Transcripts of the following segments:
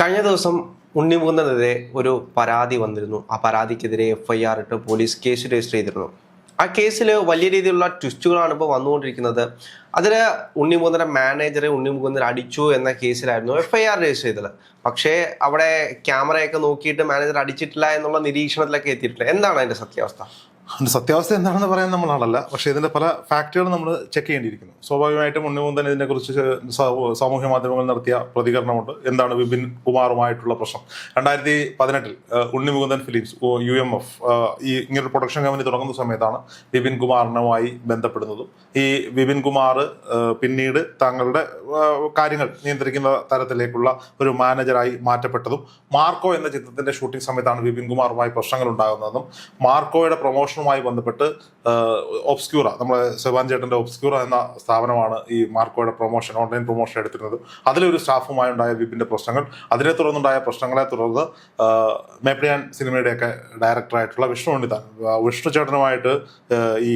കഴിഞ്ഞ ദിവസം ഉണ്ണിമുകുന്നതിനെതിരെ ഒരു പരാതി വന്നിരുന്നു. ആ പരാതിക്കെതിരെ എഫ് ഐ ആർ ഇട്ട് പോലീസ് കേസ് രജിസ്റ്റർ ചെയ്തിരുന്നു. ആ കേസിൽ വലിയ രീതിയിലുള്ള ട്വിസ്റ്റുകളാണ് ഇപ്പോൾ വന്നുകൊണ്ടിരിക്കുന്നത്. അതിൽ ഉണ്ണിമുകുന്ദന്റെ മാനേജറെ ഉണ്ണിമുകുന്ദൻ അടിച്ചു എന്ന കേസിലായിരുന്നു എഫ് ഐ ആർ രജിസ്റ്റർ ചെയ്തത്. പക്ഷേ അവിടെ ക്യാമറയൊക്കെ നോക്കിയിട്ട് മാനേജർ അടിച്ചിട്ടില്ല എന്നുള്ള നിരീക്ഷണത്തിലൊക്കെ എത്തിയിട്ടില്ല. എന്താണ് അതിന്റെ സത്യാവസ്ഥ? അതിന്റെ സത്യാവസ്ഥ എന്താണെന്ന് പറയാൻ നമ്മൾ ആളല്ല. പക്ഷേ ഇതിന്റെ പല ഫാക്ടുകൾ നമ്മൾ ചെക്ക് ചെയ്യേണ്ടിയിരിക്കുന്നു. സ്വാഭാവികമായിട്ടും ഉണ്ണിമുന്തൻ ഇതിനെക്കുറിച്ച് സ- സാമൂഹ്യ മാധ്യമങ്ങൾ നടത്തിയ പ്രതികരണമുണ്ട്. എന്താണ് വിപിൻ കുമാറുമായിട്ടുള്ള പ്രശ്നം? രണ്ടായിരത്തി പതിനെട്ടിൽ Unni Mukundan films U M F ഈ ഇങ്ങനൊരു പ്രൊഡക്ഷൻ കമ്പനി തുടങ്ങുന്ന സമയത്താണ് വിപിൻ കുമാറിനുമായി ബന്ധപ്പെടുന്നതും. ഈ വിപിൻ കുമാർ പിന്നീട് താങ്കളുടെ കാര്യങ്ങൾ നിയന്ത്രിക്കുന്ന തരത്തിലേക്കുള്ള ഒരു മാനേജറായി മാറ്റപ്പെട്ടതും മാർക്കോ എന്ന ചിത്രത്തിന്റെ ഷൂട്ടിംഗ് സമയത്താണ് വിപിൻ കുമാറുമായി പ്രശ്നങ്ങൾ ഉണ്ടാകുന്നതും മാർക്കോയുടെ പ്രൊമോഷനുമായി ബന്ധപ്പെട്ട് ഒബ്സ്ക്യൂറ നമ്മുടെ സെവാൻ ചേട്ടന്റെ ഒബ്സ്ക്യൂറ എന്ന സ്ഥാപനമാണ് ഈ മാർക്കോയുടെ പ്രൊമോഷൻ ഓൺലൈൻ പ്രൊമോഷൻ എടുത്തിരുന്നത്. അതിലൊരു സ്റ്റാഫുമായി ഉണ്ടായ വിപിന്റെ പ്രശ്നങ്ങൾ അതിനെ തുടർന്നുണ്ടായ പ്രശ്നങ്ങളെ തുടർന്ന് ആ, മേപ്പിളിയാൻ സിനിമയുടെയൊക്കെ ഡയറക്ടറായിട്ടുള്ള വിഷ്ണു ആ, വിഷ്ണു ചേട്ടനുമായിട്ട് ഈ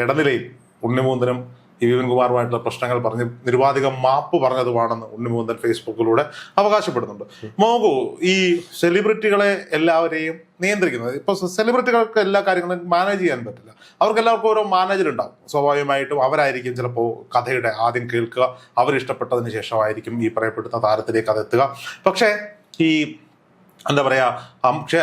ഇടനിലയിൽ ഉണ്ണിമൂന്തനും ഈ വിപിൻകുമാറുമായിട്ടുള്ള പ്രശ്നങ്ങൾ പറഞ്ഞ് നിരുപാധികം മാപ്പ് പറഞ്ഞതുമാണെന്ന് ഉണ്ണിമുകുന്ദൻ ഫേസ്ബുക്കിലൂടെ അവകാശപ്പെടുന്നുണ്ട്. മോഗു ഈ സെലിബ്രിറ്റികളെ എല്ലാവരെയും നിയന്ത്രിക്കുന്നത്. ഇപ്പൊ സെലിബ്രിറ്റികൾക്ക് എല്ലാ കാര്യങ്ങളും മാനേജ് ചെയ്യാൻ പറ്റില്ല. അവർക്ക് എല്ലാവർക്കും ഓരോ മാനേജർ ഉണ്ടാവും. സ്വാഭാവികമായിട്ടും അവരായിരിക്കും ചിലപ്പോൾ കഥയുടെ ആദ്യം കേൾക്കുക. അവരിഷ്ടപ്പെട്ടതിന് ശേഷമായിരിക്കും ഈ പറയപ്പെടുന്ന താരത്തിലേക്ക് അത് എത്തുക. പക്ഷേ ഈ എന്താ പറയാ പക്ഷേ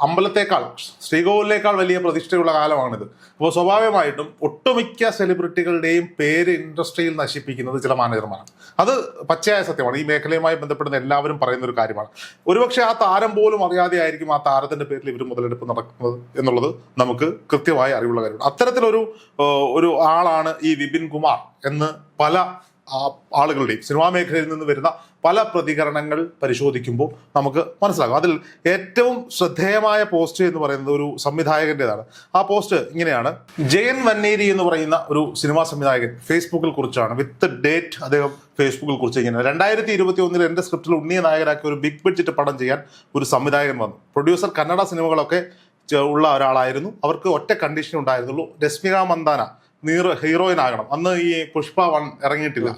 അമ്പലത്തേക്കാൾ ശ്രീകോവിലേക്കാൾ വലിയ പ്രതിഷ്ഠയുള്ള കാലമാണിത്. അപ്പോൾ സ്വാഭാവികമായിട്ടും ഒട്ടുമിക്ക സെലിബ്രിറ്റികളുടെയും പേര് ഇൻഡസ്ട്രിയിൽ നശിപ്പിക്കുന്നത് ചില മാനേജർമാരാണ്. അത് പച്ചയായ സത്യമാണ്. ഈ മേഖലയുമായി ബന്ധപ്പെടുന്ന എല്ലാവരും പറയുന്ന ഒരു കാര്യമാണ്. ഒരുപക്ഷെ ആ താരം പോലും അറിയാതെ ആയിരിക്കും ആ താരത്തിന്റെ പേരിൽ ഇവർ മുതലെടുപ്പ് നടക്കുന്നത് എന്നുള്ളത് നമുക്ക് കൃത്യമായി അറിവുള്ള കാര്യമാണ്. അത്തരത്തിലൊരു ഒരു ആളാണ് ഈ വിപിൻ കുമാർ എന്ന് പല ആളുകളുടെയും സിനിമാ മേഖലയിൽ നിന്ന് വരുന്ന പല പ്രതികരണങ്ങൾ പരിശോധിക്കുമ്പോൾ നമുക്ക് മനസ്സിലാകും. അതിൽ ഏറ്റവും ശ്രദ്ധേയമായ പോസ്റ്റ് എന്ന് പറയുന്നത് ഒരു സംവിധായകന്റെതാണ്. ആ പോസ്റ്റ് ഇങ്ങനെയാണ്. ജയൻ വന്നേരി എന്ന് പറയുന്ന ഒരു സിനിമാ സംവിധായകൻ ഫേസ്ബുക്കിൽ കുറിച്ചാണ്. വിത്ത് ഡേറ്റ് അദ്ദേഹം ഫേസ്ബുക്കിൽ കുറിച്ച് ഇങ്ങനെ. രണ്ടായിരത്തി ഇരുപത്തി ഒന്നിൽ എന്റെ സ്ക്രിപ്റ്റിൽ ഉണ്ണിയ നായകനാക്കി ഒരു ബിഗ് ബഡ്ജറ്റ് പടം ചെയ്യാൻ ഒരു സംവിധായകൻ വന്നു. പ്രൊഡ്യൂസർ കന്നഡ സിനിമകളൊക്കെ ഉള്ള ഒരാളായിരുന്നു. അവർക്ക് ഒറ്റ കണ്ടീഷൻ ഉണ്ടായിരുന്നുള്ളൂ. രശ്മിക മന്ദാന നീർ ഹീറോയിൻ ആകണം. അന്ന് ഈ പുഷ്പ വൺ ഇറങ്ങിയിട്ടില്ല.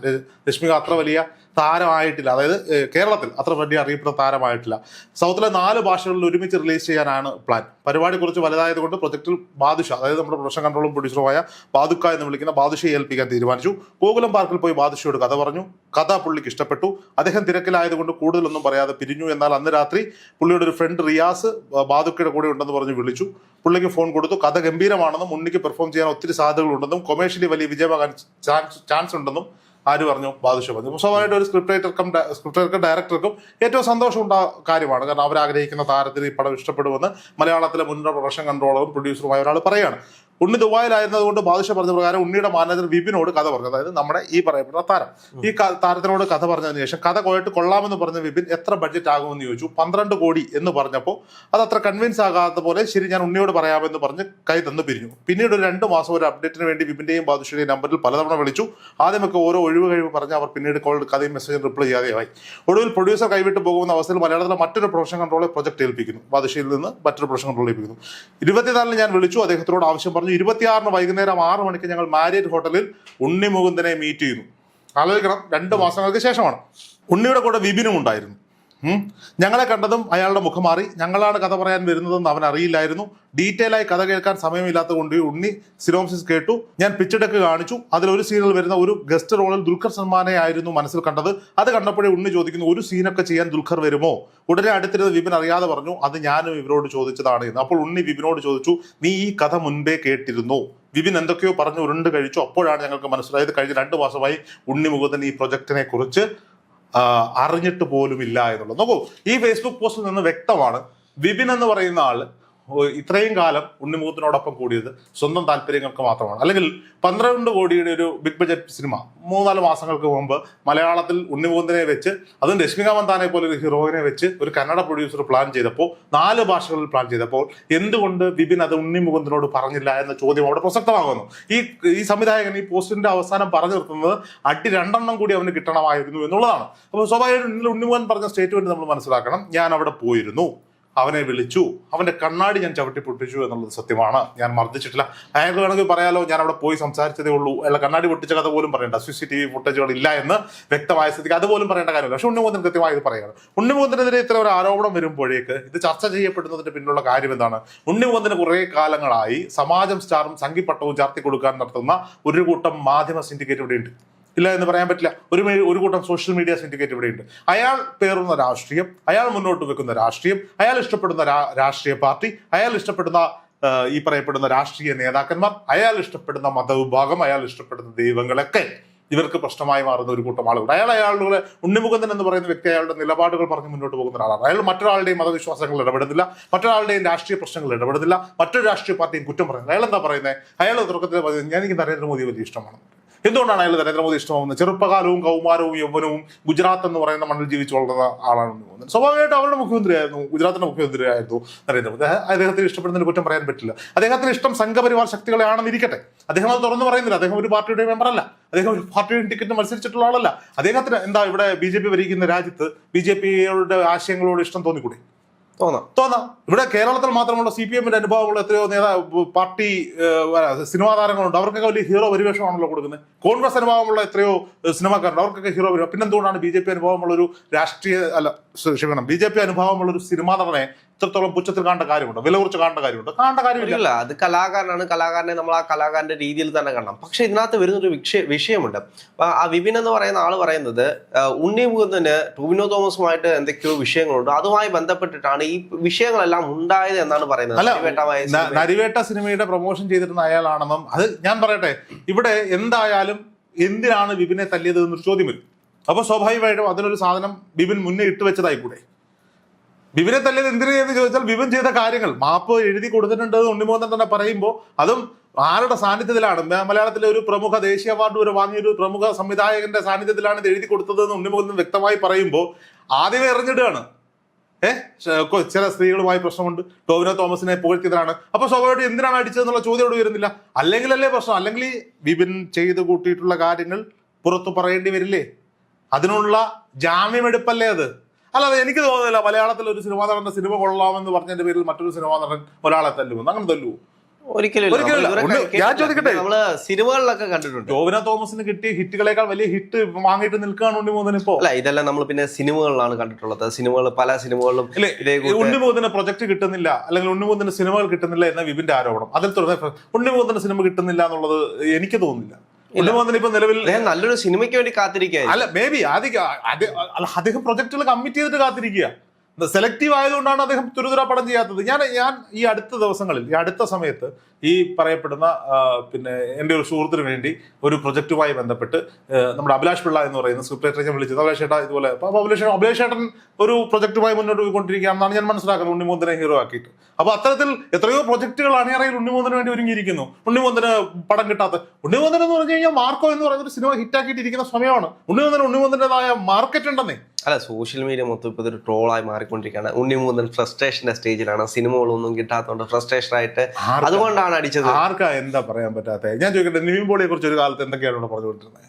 രശ്മിക അത്ര വലിയ താരമായിട്ടില്ല. അതായത് കേരളത്തിൽ അത്ര വലിയ അറിയപ്പെടുന്ന താരമായിട്ടില്ല. സൗത്തിലെ നാല് ഭാഷകളിൽ ഒരുമിച്ച് റിലീസ് ചെയ്യാനാണ് പ്ലാൻ പരിപാടി കുറച്ച് വലുതായത് കൊണ്ട് പ്രൊജക്ടിൽ ബാദുഷ അതായത് നമ്മുടെ പ്രൊഡക്ഷൻ കൺട്രോളും പ്രൊഡ്യൂസറുമായ ബാദുക്ക എന്ന് വിളിക്കുന്ന ബാദുഷയെ ഏൽപ്പിക്കാൻ തീരുമാനിച്ചു. ഗോകുലം പാർക്കിൽ പോയി ബാദുഷയോട് കഥ പറഞ്ഞു. കഥ പുള്ളിക്ക് ഇഷ്ടപ്പെട്ടു. അദ്ദേഹം തിരക്കിലായതുകൊണ്ട് കൂടുതലൊന്നും പറയാതെ പിരിഞ്ഞു. എന്നാൽ അന്ന് രാത്രി പുള്ളിയുടെ ഒരു ഫ്രണ്ട് റിയാസ് ബാദുക്കയുടെ കൂടെ ഉണ്ടെന്ന് പറഞ്ഞ് വിളിച്ചു. പുള്ളിക്ക് ഫോൺ കൊടുത്തു. കഥ ഗംഭീരമാണെന്നും ഉണ്ണിക്ക് പെർഫോം ചെയ്യാൻ ഒത്തിരി സാധ്യതകളുണ്ടെന്നും കൊമേഴ്ഷ്യലി വലിയ വിജയമാകാൻ ചാൻസ് ചാൻസ് ഉണ്ടെന്നും ആര് പറഞ്ഞു? ബാദുഷ പറഞ്ഞു. സ്വാഭാവികമായിട്ട് ഒരു സ്ക്രിപ്റ്റ് റൈറ്റർക്കും സ്ക്രിപ്റ്റ് ഡയറക്ടർക്കും ഏറ്റവും സന്തോഷം ഉണ്ടാ കാര്യമാണ്. കാരണം അവരാഗ്രഹിക്കുന്ന താരത്തിന് ഈ പടം ഇഷ്ടപ്പെടുമെന്ന് മലയാളത്തിലെ മുൻ പ്രൊഡക്ഷൻ കൺട്രോളറും പ്രൊഡ്യൂസറുമായ ഒരാൾ പറയാണ്. ഉണ്ണി ദുബായിലായിരുന്നതുകൊണ്ട് ബാദുഷ പറഞ്ഞ പ്രകാരം ഉണ്ണിയുടെ മാനേജർ വിപിനോട് കഥ പറഞ്ഞു. അതായത് നമ്മുടെ ഈ പറയപ്പെടുന്ന താരം. ഈ താരത്തിനോട് കഥ പറഞ്ഞതിന് ശേഷം കഥ കോയിട്ട് കൊള്ളാമെന്ന് പറഞ്ഞ വിപിൻ എത്ര ബഡ്ജറ്റ് ആകുമെന്ന് ചോദിച്ചു. പന്ത്രണ്ട് കോടി എന്ന് പറഞ്ഞപ്പോൾ അത് അത്ര കൺവിൻസ് ആകാത്ത പോലെ ശരി ഞാൻ ഉണ്ണിയോട് പറയാമെന്ന് പറഞ്ഞ് കൈ തന്നു പിരിഞ്ഞു. പിന്നീട് ഒരു രണ്ട് മാസം ഒരു അപ്ഡേറ്റിന് വേണ്ടി വിപിന്റെയും ബാദുഷയുടെയും നമ്പറിൽ പലതവണ വിളിച്ചു. ആദ്യമൊക്കെ ഓരോ ഒഴിവ് കഴിവ് പറഞ്ഞ് അവർ പിന്നീട് കോൾ കഥയും മെസ്സേജും റിപ്ലൈ ചെയ്യാതെയായി ഒടുവിൽ പ്രൊഡ്യൂസർ കൈവിട്ട് പോകുന്ന അവസ്ഥയിൽ മലയാളത്തിലെ മറ്റൊരു പ്രൊഫഷൻ കൺട്രോളെ പ്രൊജക്ട് ഏൽപ്പിക്കുന്നു. ബാദുഷയിൽ നിന്ന് മറ്റൊരു പ്രൊഫഷൻ കൺട്രോൾ ഏൽപ്പിക്കുന്നു. ഇരുപത്തിനാലിന് ഞാൻ വിളിച്ചു. അദ്ദേഹത്തിനോട് ആവശ്യം പറഞ്ഞു. ഇരുപത്തിയാറിന് വൈകുന്നേരം ആറ് മണിക്ക് ഞങ്ങൾ മാരിയറ്റ് ഹോട്ടലിൽ ഉണ്ണി മുകുന്ദനെ മീറ്റ് ചെയ്യുന്നു ആലോചിക്കണം രണ്ട് മാസങ്ങൾക്ക് ശേഷമാണ് ഉണ്ണിയുടെ കൂടെ വിപിനും ഉണ്ടായിരുന്നു. ഞങ്ങളെ കണ്ടതും അയാളുടെ മുഖം മാറി. ഞങ്ങളാണ് കഥ പറയാൻ വരുന്നതെന്ന് അവൻ അറിയില്ലായിരുന്നു. ഡീറ്റെയിൽ ആയി കഥ കേൾക്കാൻ സമയമില്ലാത്ത കൊണ്ട് ഉണ്ണി സിനോപ്സിസ് കേട്ടു. ഞാൻ പിച്ചടക്ക് കാണിച്ചു. അതിൽ ഒരു സീനിൽ വരുന്ന ഒരു ഗസ്റ്റ് റോളിൽ ദുൽഖർ സൽമാനെ ആയിരുന്നു മനസ്സിൽ കണ്ടത്. അത് കണ്ടപ്പോഴേ ഉണ്ണി ചോദിക്കുന്നു ഒരു സീനൊക്കെ ചെയ്യാൻ ദുൽഖർ വരുമോ? ഉടനെ അടുത്തിരുന്ന് വിപിൻ അറിയാതെ പറഞ്ഞു അത് ഞാനും ഇവരോട് ചോദിച്ചതാണ് എന്ന്. അപ്പോൾ ഉണ്ണി വിപിനോട് ചോദിച്ചു നീ ഈ കഥ മുൻപേ കേട്ടിരുന്നു? വിപിൻ എന്തൊക്കെയോ പറഞ്ഞു ഉരുണ്ട് കഴിച്ചു. അപ്പോഴാണ് ഞങ്ങൾക്ക് മനസ്സിലായത് കഴിഞ്ഞ രണ്ട് മാസമായി ഉണ്ണി മുകുന്ദൻ ഈ പ്രൊജക്ടിനെ കുറിച്ച് അറിഞ്ഞിട്ട് പോലും ഇല്ല എന്നുള്ളത്. നോക്കൂ ഈ ഫേസ്ബുക്ക് പോസ്റ്റിൽ നിന്ന് വ്യക്തമാണ് വിപിൻ എന്ന് പറയുന്ന ആൾ ഇത്രയും കാലം ഉണ്ണിമുഖത്തിനോടൊപ്പം കൂടിയത് സ്വന്തം താല്പര്യങ്ങൾക്ക് മാത്രമാണ്. അല്ലെങ്കിൽ പന്ത്രണ്ട് കോടിയുടെ ഒരു ബിഗ് ബജറ്റ് സിനിമ മൂന്നാൽ മാസങ്ങൾക്ക് മുമ്പ് മലയാളത്തിൽ ഉണ്ണിമുഖത്തിനെ വെച്ച് അതും രശ്മിക മന്ദാനെ പോലെ ഒരു ഹീറോയിനെ വെച്ച് ഒരു കന്നഡ പ്രൊഡ്യൂസർ പ്ലാൻ ചെയ്തപ്പോൾ നാല് ഭാഷകളിൽ പ്ലാൻ ചെയ്തപ്പോൾ എന്തുകൊണ്ട് വിപിൻ അത് ഉണ്ണിമുഖത്തിനോട് പറഞ്ഞില്ല എന്ന ചോദ്യം അവിടെ പ്രസക്തമാകുന്നു. ഈ ഈ സംവിധായകൻ ഈ പോസ്റ്റിന്റെ അവസാനം പറഞ്ഞു നിർത്തുന്നത് അടി രണ്ടെണ്ണം കൂടി അവന് കിട്ടണമായിരുന്നു എന്നുള്ളതാണ്. അപ്പോൾ സ്വാഭാവികമായിട്ടും ഉണ്ണിമുഖൻ പറഞ്ഞ സ്റ്റേറ്റ്മെന്റ് നമ്മൾ മനസ്സിലാക്കണം. ഞാൻ അവിടെ പോയിരുന്നു. അവനെ വിളിച്ചു. അവന്റെ കണ്ണാടി ഞാൻ ചവിട്ടി പൊട്ടിച്ചു എന്നുള്ളത് സത്യമാണ്. ഞാൻ മർദ്ദിച്ചിട്ടില്ല. അയാൾക്ക് വേണമെങ്കിൽ പറയാലോ ഞാൻ അവിടെ പോയി സംസാരിച്ചതേ ഉള്ളൂ. അല്ല കണ്ണാടി പൊട്ടിച്ച കഥ പോലും പറയണ്ട. സി സി ടി വി ഫുട്ടേജുകൾ ഇല്ല എന്ന് വ്യക്തമായ സ്ഥിതിക്ക് അതുപോലും പറയേണ്ട കാര്യമില്ല. പക്ഷെ ഉണ്ണിമുഖത്തിന് കൃത്യമായി ഇത് പറയുകയാണ്. ഉണ്ണിമുഖത്തിനെതിരെ ഇത്ര ഒരു ആരോപണം വരുമ്പോഴേക്ക് ഇത് ചർച്ച ചെയ്യപ്പെടുന്നതിന്റെ പിന്നിലുള്ള കാര്യം എന്താണ്? ഉണ്ണിമുഖത്തിന് കുറേ കാലങ്ങളായി സമാജം സ്റ്റാറും സംഘിപ്പട്ടവും ചാർത്തി കൊടുക്കാൻ നടത്തുന്ന ഒരു കൂട്ടം മാധ്യമ സിൻഡിക്കേറ്റ് ഇവിടെയുണ്ട്. ഇല്ല എന്ന് പറയാൻ പറ്റില്ല. ഒരു ഒരു കൂട്ടം സോഷ്യൽ മീഡിയ സിൻഡിക്കേറ്റ് ഇവിടെയുണ്ട്. അയാൾ പേറുന്ന രാഷ്ട്രീയം അയാൾ മുന്നോട്ട് വെക്കുന്ന രാഷ്ട്രീയം അയാൾ ഇഷ്ടപ്പെടുന്ന രാഷ്ട്രീയ പാർട്ടി അയാൾ ഇഷ്ടപ്പെടുന്ന ഈ പറയപ്പെടുന്ന രാഷ്ട്രീയ നേതാക്കന്മാർ അയാൾ ഇഷ്ടപ്പെടുന്ന മതവിഭാഗം അയാൾ ഇഷ്ടപ്പെടുന്ന ദൈവങ്ങളൊക്കെ ഇവർക്ക് പ്രശ്നമായി മാറുന്ന ഒരു കൂട്ടം ആളുകൾ അയാൾ അയാളുടെ ഉണ്ണിമുഖന്തൻ എന്ന് പറയുന്ന വ്യക്തി അയാളുടെ നിലപാടുകൾ പറഞ്ഞ് മുന്നോട്ട് പോകുന്ന ഒരാളാണ്. അയാൾ മറ്റൊരാളുടെയും മതവിശ്വാസങ്ങൾ ഇടപെടുന്നില്ല മറ്റൊരാളുടെയും രാഷ്ട്രീയ പ്രശ്നങ്ങൾ ഇടപെടുന്നില്ല മറ്റൊരു രാഷ്ട്രീയ പാർട്ടിയും കുറ്റം പറയുന്നത് അയാൾ എന്താ പറയുന്നത് അയാൾ തുടക്കത്തിൽ ഞാൻ എനിക്ക് നരേന്ദ്രമോദി വലിയ ഇഷ്ടമാണ്. എന്തുകൊണ്ടാണ് അയാൾ നരേന്ദ്രമോദി ഇഷ്ടമാവുന്നത്? ചെറുപ്പകാലവും കൗമാരവും യൗവനവും ഗുജറാത്ത് എന്ന് പറയുന്ന മണ്ണിൽ ജീവിച്ചു വളർന്ന ആളാണെന്ന് തോന്നുന്നത് സ്വാഭാവികമായിട്ടും അവരുടെ മുഖ്യമന്ത്രിയായിരുന്നു. ഗുജറാത്തിന്റെ മുഖ്യമന്ത്രിയായിരുന്നു നരേന്ദ്രമോദി. അദ്ദേഹം- അദ്ദേഹത്തിന് ഇഷ്ടപ്പെടുന്നതിന് കുറ്റം പറയാൻ പറ്റില്ല. അദ്ദേഹത്തിന് ഇഷ്ടം സംഘപരിവാർ ശക്തികളെ ആണെന്നിരിക്കട്ടെ അദ്ദേഹം അത് തുറന്നു പറയുന്നില്ല. അദ്ദേഹം ഒരു പാർട്ടിയുടെ മെമ്പറല്ല. അദ്ദേഹം ഒരു പാർട്ടിയുടെ ടിക്കറ്റ് മത്സരിച്ചിട്ടുള്ള ആളല്ല. അദ്ദേഹത്തിന് എന്താ ഇവിടെ ബി ജെ പി ഭരിക്കുന്ന രാജ്യത്ത് ബി ജെ പിയുടെ ആശയങ്ങളോട് ഇഷ്ടം തോന്നിക്കൂടെ? തോന്നാം തോന്നാം ഇവിടെ കേരളത്തിൽ മാത്രമുള്ള സി പി എമ്മിന്റെ അനുഭവമുള്ള എത്രയോ നേതാ പാർട്ടി സിനിമാ താരങ്ങളുണ്ട് അവർക്കൊക്കെ വലിയ ഹീറോ പരിവേഷമാണല്ലോ കൊടുക്കുന്നത് കോൺഗ്രസ് അനുഭവമുള്ള എത്രയോ സിനിമാക്കാരുണ്ട് അവർക്കൊക്കെ ഹീറോ പരിവേഷം പിന്നെന്തുകൊണ്ടാണ് ബി ജെ പി അനുഭവമുള്ള ഒരു രാഷ്ട്രീയ അല്ല ക്ഷമിക്കണം ബി ജെ പി അനുഭവമുള്ള ഒരു സിനിമാ നടനെ ഇത്രത്തോളം പുച്ഛത്തിൽ കാണേണ്ട കാര്യമുണ്ട്? വില കുറച്ച് കാണേണ്ട കാര്യമുണ്ട്? കാണേണ്ട കാര്യമില്ല. അത് കലാകാരനാണ്. കലാകാരനെ നമ്മൾ ആ കലാകാരന്റെ രീതിയിൽ തന്നെ കാണണം. പക്ഷെ ഇതിനകത്ത് വരുന്നൊരു വിഷയ വിഷയമുണ്ട്. ആ വിപിൻ എന്ന് പറയുന്ന ആൾ പറയുന്നത് ഉണ്ണി മുകുന്ദന് ടൂവിനോ തോമസുമായിട്ട് എന്തൊക്കെയോ വിഷയങ്ങളുണ്ട്. അതുമായി ബന്ധപ്പെട്ടിട്ടാണ് ഈ വിഷയങ്ങളെല്ലാം ഉണ്ടായത് എന്നാണ് പറയുന്നത്. നരിവേട്ട സിനിമയുടെ പ്രൊമോഷൻ ചെയ്തിരുന്ന അയാളാണെന്നും അത് ഞാൻ പറയട്ടെ ഇവിടെ എന്തായാലും എന്തിനാണ് വിപിനെ തല്ലിയത് എന്നൊരു ചോദ്യം വരും അപ്പൊ സ്വാഭാവികമായിട്ടും അതിനൊരു സാധനം ബിബിൻ മുന്നേ ഇട്ട് വെച്ചതായി കൂടെ ബിബിനെ തല്ലിയത് എന്തിനു എന്ന് ചോദിച്ചാൽ ബിബിൻ ചെയ്ത കാര്യങ്ങൾ. മാപ്പ് എഴുതി കൊടുത്തിട്ടുണ്ട് ഉണ്ണിമോഹൻ തന്നെ പറയുമ്പോൾ അതും ആരുടെ സാന്നിധ്യത്തിലാണ്? മലയാളത്തിലെ ഒരു പ്രമുഖ ദേശീയ അവാർഡ് വരെ വാങ്ങിയ ഒരു പ്രമുഖ സംവിധായകന്റെ സാന്നിധ്യത്തിലാണ് ഇത് എഴുതി കൊടുത്തത് എന്ന് ഉണ്ണിമോഹൻ വ്യക്തമായി പറയുമ്പോൾ ആദ്യമേ എറിഞ്ഞിടുകയാണ്. ഏഹ് ചില സ്ത്രീകളുമായി പ്രശ്നമുണ്ട്. ടോവിനോ തോമസിനെ പുകഴ്ത്തിയതാണ് അപ്പൊ സ്വാഭാവികമായിട്ട് എന്തിനാണ് അടിച്ചതെന്നുള്ള ചോദ്യം അവിടെ വരുന്നില്ല അല്ലെങ്കിലല്ലേ പ്രശ്നം? അല്ലെങ്കിൽ വിപിൻ ചെയ്ത് കൂട്ടിയിട്ടുള്ള കാര്യങ്ങൾ പുറത്തു പറയേണ്ടി വരില്ലേ? അതിനുള്ള ജാമ്യമെടുപ്പല്ലേ അത്? അല്ലാതെ എനിക്ക് തോന്നുന്നില്ല മലയാളത്തിൽ ഒരു സിനിമാ നടന്റെ സിനിമ കൊള്ളാമെന്ന് പറഞ്ഞതിന്റെ പേരിൽ മറ്റൊരു സിനിമാ നടൻ ഒരാളെ തല്ലുമെന്ന് അങ്ങനെ തല്ലുവോ? ഇതുവരെ ഞാൻ ചോദിക്കട്ടെ? സിനിമകളിലൊക്കെ കണ്ടിട്ടുണ്ട്. ടോവിനോ തോമസിന് കിട്ടിയ ഹിറ്റുകളേക്കാൾ വലിയ ഹിറ്റ് വാങ്ങിയിട്ട് നിൽക്കുകയാണ് ഇപ്പോ? അല്ല ഇതെല്ലാം നമ്മൾ പിന്നെ സിനിമകളിലാണ് കണ്ടിട്ടുള്ളത്. സിനിമകൾ പല സിനിമകളിലും ഉണ്ണിമോദന പ്രൊജക്ട് കിട്ടുന്നില്ല അല്ലെങ്കിൽ ഉണ്ണിമോദന സിനിമകൾ കിട്ടുന്നില്ല എന്ന വിപിന്റെ ആരോപണം. അതിൽ തുടർന്ന് ഉണ്ണിമോദന സിനിമ കിട്ടുന്നില്ല എന്നുള്ളത് എനിക്ക് തോന്നുന്നില്ല. നിലവിൽ നല്ലൊരു സിനിമയ്ക്ക് വേണ്ടി കാത്തിരിക്കുക അല്ല മേ ബി അദ്ദേഹം പ്രൊജക്ടുകൾ കമ്മിറ്റ് ചെയ്തിട്ട് കാത്തിരിക്കുക. സെലക്റ്റീവ് ആയതുകൊണ്ടാണ് അദ്ദേഹം തുരുതുര പടം ചെയ്യാത്തത്. ഞാൻ ഞാൻ ഈ അടുത്ത ദിവസങ്ങളിൽ ഈ അടുത്ത സമയത്ത് ഈ പറയപ്പെടുന്ന പിന്നെ എന്റെ ഒരു സുഹൃത്തിന് വേണ്ടി ഒരു പ്രൊജക്റ്റുമായി ബന്ധപ്പെട്ട് നമ്മുടെ അഭിലാഷ് പിള്ള എന്ന് പറയുന്ന സ്ക്രിപ്റ്റ് റൈറ്ററെ ഞാൻ വിളിച്ചത്. അഭിലാഷ് ചേട്ടാ ഇതുപോലെ അപ്പോൾ അഭിലാഷ് അഭിലാഷ് ചേട്ടൻ ഒരു പ്രൊജക്റ്റുമായി മുന്നോട്ട് പോയിക്കൊണ്ടിരിക്കുകയാണെന്നാണ് ഞാൻ മനസ്സിലാക്കുന്നത്. ഉണ്ണിമൂന്തനെ ഹീറോ ആക്കിയിട്ട്. അപ്പോൾ അത്തരത്തിൽ എത്രയോ പ്രൊജക്ടുകൾ അണിയറയിൽ ഉണ്ണിമൂന്തന് വേണ്ടി ഒരുങ്ങിയിരിക്കുന്നു. ഉണ്ണിമൂന്തന് പടം കിട്ടാത്ത. ഉണ്ണിമൂന്തൻ എന്ന് പറഞ്ഞു കഴിഞ്ഞാൽ മാർക്കോ എന്ന് പറയുന്ന ഒരു സിനിമ ഹിറ്റാക്കിയിട്ടിരിക്കുന്ന സമയമാണ്. ഉണ്ണിമൂന്തൻ ഉണ്ണിമൂന്തന്റെതായ മാർക്കറ്റ് ഉണ്ടെന്നേ അല്ല സോഷ്യൽ മീഡിയ മൊത്തം ഇപ്പൊ ഇതൊരു ട്രോളായി മാറിക്കൊണ്ടിരിക്കുകയാണ്. ഉണ്ണിമൂന്തൻ ഫ്രസ്ട്രേഷന്റെ സ്റ്റേജിലാണ് സിനിമകളൊന്നും കിട്ടാത്തതുകൊണ്ട് ഫ്രസ്ട്രേഷൻ ആയിട്ട് ആർക്കാ? അതുകൊണ്ടാണ് അടിച്ചത്? ആർക്കാ എന്താ പറയാൻ പറ്റാത്ത? ഞാൻ ചോദിക്കട്ടെ നിവിൻ പോളിയെ കുറിച്ച് ഒരു കാലത്ത് എന്തൊക്കെയാണ് ഇവിടെ പറഞ്ഞുകൊണ്ടിരുന്നത്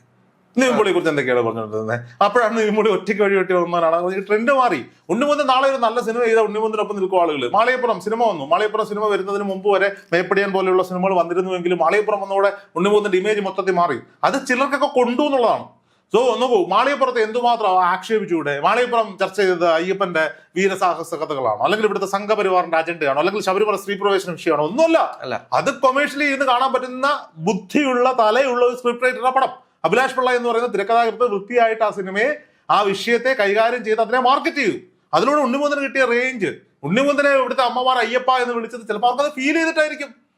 നിവിൻ പോളിയെ കുറിച്ച് എന്തൊക്കെയാണ് പറഞ്ഞുകൊണ്ടിരുന്നത് അപ്പോഴാണ് നിവിൻ പോളി ഒറ്റയ്ക്ക് വഴി വെട്ടി വന്നതാണ്. ട്രെൻഡ് മാറി. ഉണ്ണിമുന്തൻ നാളെ ഒരു നല്ല സിനിമ ചെയ്ത ഉണ്ണിമുന്തനൊപ്പം നിൽക്കും ആളുകൾ മാളയപ്പുറം സിനിമ വന്നു. മാളയപ്പുറം സിനിമ വരുന്നതിന് മുമ്പ് വരെ മേപ്പടിയാൻ പോലെയുള്ള സിനിമകൾ വന്നിരുന്നുവെങ്കിലും മാളയപ്പുറം വന്നതോടെ ഉണ്ണിമുന്തന്റെ ഇമേജ് മൊത്തത്തിൽ മാറി. അത് ചിലർക്കൊക്കെ കൊണ്ടു എന്നുള്ളതാണ് സോ നോക്കൂ മാളിയപ്പുറത്ത് എന്തുമാത്രം ആക്ഷേപിച്ചുകൂടെ? മാളിയപ്പുറം ചർച്ച ചെയ്തത് അയ്യപ്പന്റെ വീരസാഹസ കഥകളാണോ? അല്ലെങ്കിൽ ഇവിടുത്തെ സംഘപരിവാറിന്റെ അജണ്ടയാണോ? അല്ലെങ്കിൽ ശബരിമല സ്ത്രീ പ്രവേശന വിഷയമാണോ? ഒന്നുമല്ല. അല്ല. അത് കൊമേഴ്ഷ്യലി ഇരുന്ന് കാണാൻ പറ്റുന്ന ബുദ്ധിയുള്ള തലയുള്ള ഒരു സ്ക്രിപ്റ്റ് റൈറ്ററുടെ പടം. അഭിലാഷ് പിള്ള എന്ന് പറയുന്ന തിരക്കഥാകൃത്ത് വൃത്തിയായിട്ട് ആ സിനിമയെ ആ വിഷയത്തെ കൈകാര്യം ചെയ്ത് അതിനെ മാർക്കറ്റ് ചെയ്തു. അതിലൂടെ ഉണ്ണിമുന്തന് കിട്ടിയ റേഞ്ച് ഉണ്ണിമുന്തനെ ഇവിടുത്തെ അമ്മമാർ അയ്യപ്പ എന്ന് വിളിച്ചത് ചിലപ്പോൾ അവർക്കത് ഫീൽ ചെയ്തിട്ടായിരിക്കും.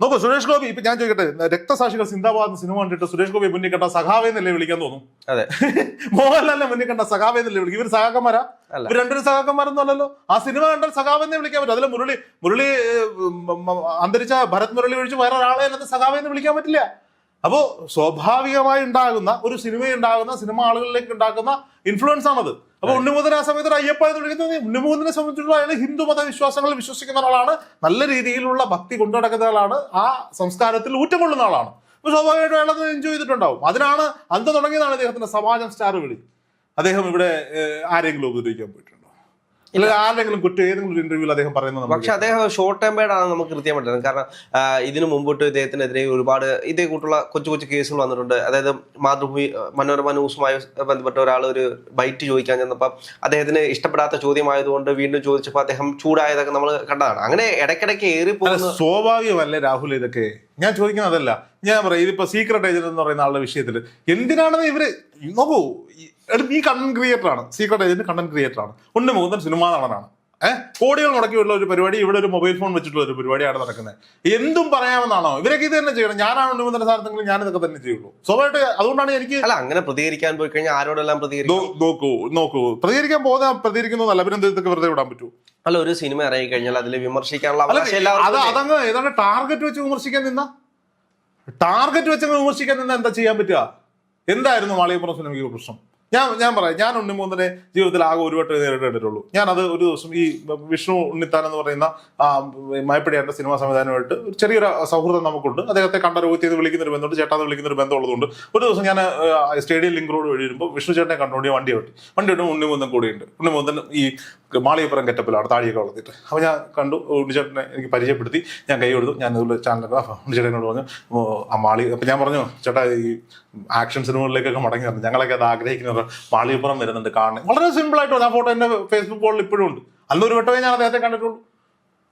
നോക്കൂ സുരേഷ് ഗോപി ഇപ്പൊ ഞാൻ ചോദിക്കട്ടെ രക്തസാക്ഷികൾ സിന്ദാബാദ് സിനിമ കണ്ടിട്ട് സുരേഷ് ഗോപി മുന്നിൽ കണ്ട സഖാവേ എന്നല്ലേ വിളിക്കാൻ തോന്നും? അതെ. മോഹൻലാലിനെ മുന്നിൽ കണ്ട സഖാവേ എന്നല്ലേ വിളിക്കും? ഇവർ സഹാക്കന്മാരാ അല്ല. ഇവർ രണ്ടൊരു സഹാക്കന്മാരൊന്നും അല്ലല്ലോ. ആ സിനിമ കണ്ടാൽ സഖാവെന്നേ വിളിക്കാൻ പറ്റും. അതിൽ മുരളി മുരളി അന്തരിച്ച ഭരത് മുരളി ഒഴിച്ച് വേറെ ഒരാളെ അല്ലാതെ സഖാവെന്ന് വിളിക്കാൻ പറ്റില്ല. അപ്പോ സ്വാഭാവികമായി ഉണ്ടാകുന്ന ഒരു സിനിമ ഉണ്ടാകുന്ന സിനിമ ആളുകളിലേക്ക് ഉണ്ടാക്കുന്ന ഇൻഫ്ലുവൻസ് ആണത്. അപ്പൊ ഉണ്ണിമുതൻ ആ സമയത്ത് ഒരു അയ്യപ്പ എന്ന് വിളിക്കുന്നത് ഉണ്ണിമുതനെ സംബന്ധിച്ചിടത്തോളം അയാൾ ഹിന്ദു മതവിശ്വാസങ്ങളിൽ വിശ്വസിക്കുന്ന ആളാണ് നല്ല രീതിയിലുള്ള ഭക്തി കൊണ്ടു നടക്കുന്ന ആളാണ് ആ സംസ്കാരത്തിൽ ഊറ്റം കൊള്ളുന്ന ആളാണ്. അപ്പൊ സ്വാഭാവികമായിട്ടും അയാൾ അത് എൻജോയ് ചെയ്തിട്ടുണ്ടാവും. അതിനാണ് അന്ത് തുടങ്ങിയതാണ് അദ്ദേഹത്തിന്റെ സമാജം സ്റ്റാർ വിളി. അദ്ദേഹം ഇവിടെ ആരെങ്കിലും ഉപദ്രവിക്കാൻ പോയിട്ടുണ്ടോ? ഇല്ല ആരെങ്കിലും കുറ്റം ഏതെങ്കിലും ഒരു ഇന്റർവ്യൂവിൽ അദ്ദേഹം പറയുന്നത് പക്ഷെ അദ്ദേഹം ഷോർട്ട് ടൈം ആണ് നമുക്ക് കൃത്യമായിട്ട് കാരണം ഇതിനു മുമ്പോട്ട് ഇദ്ദേഹത്തിനെതിരെ ഒരുപാട് ഇതേ കൂട്ടുള്ള കൊച്ചു കൊച്ചു കേസുകൾ വന്നിട്ടുണ്ട്. അതായത് മാതൃഭൂമി മനോരമ ന്യൂസുമായി ബന്ധപ്പെട്ട ഒരാൾ ഒരു ബൈറ്റ് ചോദിക്കാൻ ചെന്നപ്പോൾ അദ്ദേഹത്തിന് ഇഷ്ടപ്പെടാത്ത ചോദ്യമായതുകൊണ്ട് വീണ്ടും ചോദിച്ചപ്പോൾ അദ്ദേഹം ചൂടായതൊക്കെ നമ്മൾ കണ്ടതാണ്. അങ്ങനെ ഇടയ്ക്കിടയ്ക്ക് ഏറി പോകുന്നത് പോകുന്ന സ്വാഭാവികമല്ലേ രാഹുൽ ഇതൊക്കെ? ഞാൻ ചോദിക്കുന്നത് അതല്ല. ഞാൻ പറയാം ഇതിപ്പോ സീക്രട്ട് ഏജന്റ് എന്ന് പറയുന്ന ആളുടെ വിഷയത്തിൽ എന്തിനാണെന്ന് ഇവർ നോക്കൂ ഈ കണ്ടന്റ് ക്രിയേറ്റർ ആണ്. സീക്രട്ട് ഏജന്റ് കണ്ടന്റ് ക്രിയേറ്റർ ആണ്. ഉണ്ട് മൂന്നൻ സിനിമാ നടനാണ്. ഏഹ് കോടികൾ മുടക്കിയുള്ള ഒരു പരിപാടി ഇവിടെ ഒരു മൊബൈൽ ഫോൺ വെച്ചിട്ടുള്ള ഒരു പരിപാടിയാണ് നടക്കുന്നത്. എന്തും പറയാമെന്നാണോ? ഇവരൊക്കെ ഇത് തന്നെ ചെയ്യണം. ഞാനാണ് ഉണ്ട് മുകുന്ദന്റെ സ്ഥാനത്തെങ്കിലും ഞാൻ ഇതൊക്കെ തന്നെ ചെയ്യുള്ളൂ. സ്വാഭാവികമായിട്ട് അതുകൊണ്ടാണ് എനിക്ക് അല്ല അങ്ങനെ പ്രതികരിക്കാൻ പോയി കഴിഞ്ഞാൽ ആരോടെല്ലാം പ്രതികരിക്കും? നോക്കൂ നോക്കൂ. പ്രതികരിക്കാൻ പോകുന്ന പ്രതികരിക്കുന്നതല്ല. അഭിനന്ദനത്തൊക്കെ വെറുതെ വിടാൻ പറ്റൂ. അല്ല ഒരു സിനിമ ഇറങ്ങി കഴിഞ്ഞാൽ അതിൽ വിമർശിക്കാനുള്ള അത്? അതങ്ങ് ഏതാണ്ട് ടാർഗറ്റ് വെച്ച് വിമർശിക്കാൻ നിന്ന? ടാർഗറ്റ് വെച്ച് വിമർശിക്കാൻ നിന്ന എന്താ ചെയ്യാൻ പറ്റുക? എന്തായിരുന്നു മാളികപ്പുറം സിനിമയ്ക്ക് പ്രശ്നം? ഞാൻ ഞാൻ പറയാം. ഞാൻ ഉണ്ണിമൂന്നിനെ ജീവിതത്തിൽ ആകെ ഒരു വട്ടം നേരിട്ടിട്ടുള്ളൂ ഞാൻ അത് ഒരു ദിവസം ഈ വിഷ്ണു ഉണ്ണിത്താൻ എന്ന് പറയുന്ന മയപ്പിടിയാന്റെ സിനിമാ സംവിധാനമായിട്ട് ഒരു ചെറിയൊരു സൗഹൃദം നമുക്കുണ്ട്. അദ്ദേഹത്തെ കണ്ട രോഗത്തി എന്ന് വിളിക്കുന്ന ഒരു ബന്ധമുണ്ട് ചേട്ടാന്ന് വിളിക്കുന്ന ഒരു ബന്ധമുള്ളതുകൊണ്ട്. ഒരു ദിവസം ഞാൻ സ്റ്റേഡിയം ലിങ്ക് റോഡ് വഴി വരുമ്പോൾ വിഷ്ണു ചേട്ടനെ കണ്ടുകൊണ്ട് വണ്ടി വെട്ടി വണ്ടി വിട്ടുമ്പോൾ ഉണ്ണിമൂന്നൻ കൂടിയുണ്ട്. ഉണ്ണിമൂന്നൻ ഈ മാളികപ്പുറം കെറ്റപ്പിലാണ് താടിയൊക്കെ വളർത്തിയിട്ട്. അപ്പോൾ ഞാൻ കണ്ടു ഉണ്ണിച്ചേട്ടനെ എനിക്ക് പരിചയപ്പെടുത്തി. ഞാൻ കൈ കൊടുത്തു. ഞാൻ ഇതുപോലെ ചാനലൊക്കെ ഉണ്ണിച്ചേട്ടനോട് പറഞ്ഞു ആ മാളി അപ്പം ഞാൻ പറഞ്ഞു ചേട്ടാ ഈ ആക്ഷൻ സിനിമകളിലേക്കൊക്കെ മടങ്ങി വരണം. ഞങ്ങളൊക്കെ അത് ആഗ്രഹിക്കുന്നത് മാളികപ്പുറം വരുന്നുണ്ട് കാണാൻ. വളരെ സിമ്പിളായിട്ട് ആ ഫോട്ടോ എന്റെ ഫേസ്ബുക്ക് ബോളിൽ ഇപ്പോഴും ഉണ്ട്. അന്നൊരു വട്ടമേ ഞാൻ അദ്ദേഹത്തെ കണ്ടിട്ടുള്ളൂ.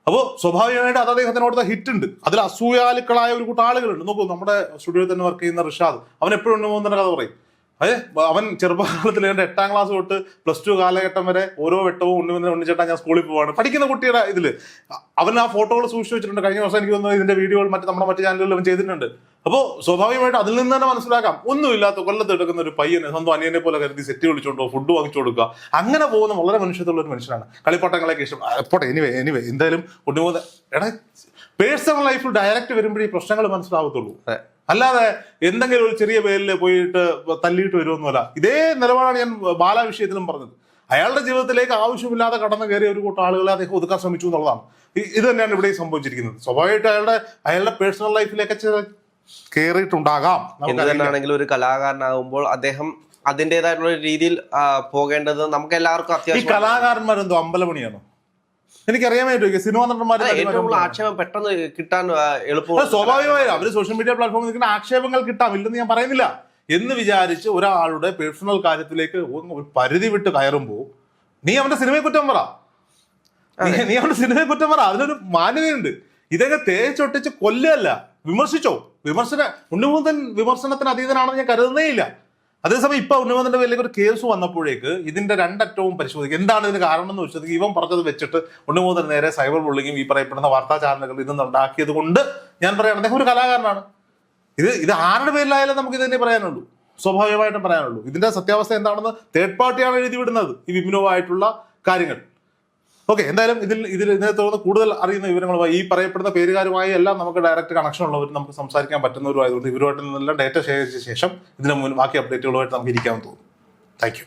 അപ്പോൾ സ്വാഭാവികമായിട്ട് അത് അദ്ദേഹത്തിന് ഹിറ്റ് ഉണ്ട്. അതിൽ അസൂയാലുക്കളായ ഒരു കൂട്ടം ആളുകളുണ്ട്. നോക്കൂ നമ്മുടെ സ്റ്റുഡിയോയിൽ തന്നെ വർക്ക് ചെയ്യുന്ന റിഷാദ്. അവൻ എപ്പോഴും ഉണ്ണിമൂന്നന്റെ കഥ പറയും. അതെ അവൻ ചെറുപ്പകാലത്തിൽ എന്റെ എട്ടാം ക്ലാസ് തൊട്ട് പ്ലസ് ടു കാലഘട്ടം വരെ ഓരോ വെട്ടവും ഉണ്ണി ഉണ്ണിച്ചേട്ടാ ഞാൻ സ്കൂളിൽ പോവാണ്. പഠിക്കുന്ന കുട്ടിയുടെ ഇതിൽ അവൻ ആ ഫോട്ടോകൾ സൂക്ഷിച്ചു വെച്ചിട്ടുണ്ട്. കഴിഞ്ഞ ദിവസം എനിക്ക് തോന്നുന്നു ഇതിന്റെ വീഡിയോകൾ മറ്റ് നമ്മുടെ മറ്റു ചാനലുകളിൽ അവൻ ചെയ്തിട്ടുണ്ട്. അപ്പോൾ സ്വാഭാവികമായിട്ട് അതിൽ നിന്ന് തന്നെ മനസ്സിലാക്കാം. ഒന്നുമില്ലാത്ത കൊല്ലത്ത് എടുക്കുന്ന ഒരു പയ്യനെ സ്വന്തം അനിയനെ പോലെ കരുതി സെറ്റ് വിളിച്ചോണ്ടോ ഫുഡ് വാങ്ങിച്ചു കൊടുക്കുക. അങ്ങനെ പോകുന്ന വളരെ മനുഷ്യത്തുള്ള ഒരു മനുഷ്യനാണ്. കളിപ്പാട്ടങ്ങളൊക്കെ ഇഷ്ടം. എപ്പോട്ടെ പോട്ടെ എനിവേ എനിവേ എന്തായാലും ഉണ്ണിമൂന്നൻ എടാ പേഴ്സണൽ ലൈഫിൽ ഡയറക്റ്റ് വരുമ്പോഴേ പ്രശ്നങ്ങൾ മനസ്സിലാവത്തുള്ളൂ. അല്ലാതെ എന്തെങ്കിലും ഒരു ചെറിയ പേരിൽ പോയിട്ട് തല്ലിയിട്ട് വരുമൊന്നുമല്ല ഇതേ നിലപാടാണ് ഞാൻ ബാല വിഷയത്തിലും പറഞ്ഞത്. അയാളുടെ ജീവിതത്തിലേക്ക് ആവശ്യമില്ലാതെ കടന്നു കയറിയ ഒരു കൂട്ടം ആളുകളെ അദ്ദേഹം ഒതുക്കാൻ ശ്രമിച്ചു എന്നുള്ളതാണ്. ഇത് തന്നെയാണ് ഇവിടെ സംഭവിച്ചിരിക്കുന്നത്. സ്വാഭാവികമായിട്ട് അയാളുടെ അയാളുടെ പേഴ്സണൽ ലൈഫിലേക്ക് കയറിയിട്ടുണ്ടാകാം. തന്നെയാണെങ്കിലും ഒരു കലാകാരനാകുമ്പോൾ അദ്ദേഹം അതിന്റെതായിട്ടുള്ള രീതിയിൽ പോകേണ്ടത് നമുക്ക് എല്ലാവർക്കും ഈ അത്യാവശ്യം കലാകാരന്മാരെന്തോ അമ്പലമണിയാണോ എനിക്കറിയാൻ സിനിമ നടന്മാർ ആക്ഷേപം പെട്ടെന്ന് കിട്ടാൻ എളുപ്പം സ്വാഭാവികമായും അവർ സോഷ്യൽ മീഡിയ പ്ലാറ്റ്ഫോമിൽ നിൽക്കുന്ന ആക്ഷേപങ്ങൾ കിട്ടാം ഇല്ലെന്ന് ഞാൻ പറയുന്നില്ല. എന്ന് വിചാരിച്ച് ഒരാളുടെ പേഴ്സണൽ കാര്യത്തിലേക്ക് ഒരു പരിധി വിട്ട് കയറുമ്പോൾ നീ അവന്റെ സിനിമയെ കുറ്റം പറ. നീ- നീ അവന്റെ സിനിമയെ കുറ്റം പറ. അതിനൊരു മാന്യതയുണ്ട്. ഇതൊക്കെ തേച്ചൊട്ടിച്ച് കൊല്ലല്ല വിമർശിച്ചോ? വിമർശന ഉണ്ണിമൂന്തൻ വിമർശനത്തിന് അതീതനാണെന്ന് ഞാൻ കരുതുന്നേ ഇല്ല അതേസമയം ഇപ്പൊ ഉന്നമതിന്റെ പേരിലേക്ക് ഒരു കേസ് വന്നപ്പോഴേക്ക് ഇതിന്റെ രണ്ടറ്റവും പരിശോധിക്കും എന്താണ് ഇതിന് കാരണം എന്ന് വെച്ചത് ഇവൻ പറഞ്ഞത് വെച്ചിട്ട് ഉണ്ണിമൂന്തൻ നേരെ സൈബർ ബുള്ളിങ്ങും ഈ പറയപ്പെടുന്ന വാർത്താ ചാനലുകൾ ഇതൊന്നും ഉണ്ടാക്കിയത് കൊണ്ട് ഞാൻ പറയാൻ അദ്ദേഹം ഒരു കലാകാരനാണ്. ഇത് ഇത് ആരുടെ പേരിലായാലും നമുക്ക് ഇത് തന്നെ പറയാനുള്ളൂ. സ്വാഭാവികമായിട്ടും പറയാനുള്ളൂ. ഇതിന്റെ സത്യാവസ്ഥ എന്താണെന്ന് തേർഡ് പാർട്ടിയാണ് എഴുതി വിടുന്നത് ഈ വിഭിന്നമായിട്ടുള്ള കാര്യങ്ങൾ. ഓക്കെ എന്തായാലും ഇതിൽ ഇതിൽ ഇതിനെ തുടർന്ന് കൂടുതൽ അറിയുന്ന വിവരങ്ങളുമായി ഈ പറയപ്പെടുന്ന പേരുകാരുമായി എല്ലാം നമുക്ക് ഡയറക്റ്റ് കണക്ഷൻ ഉള്ളവർ നമുക്ക് സംസാരിക്കാൻ പറ്റുന്നവരും ആയതുകൊണ്ട് ഇവരുമായിട്ട് നിന്നെല്ലാം ഡേറ്റ ശേഖരിച്ച ശേഷം ഇതിനു മുൻ ബാക്കി അപ്ഡേറ്റുകളുമായിട്ട് നമുക്ക് ഇരിക്കാമെന്ന് തോന്നുന്നു. താങ്ക്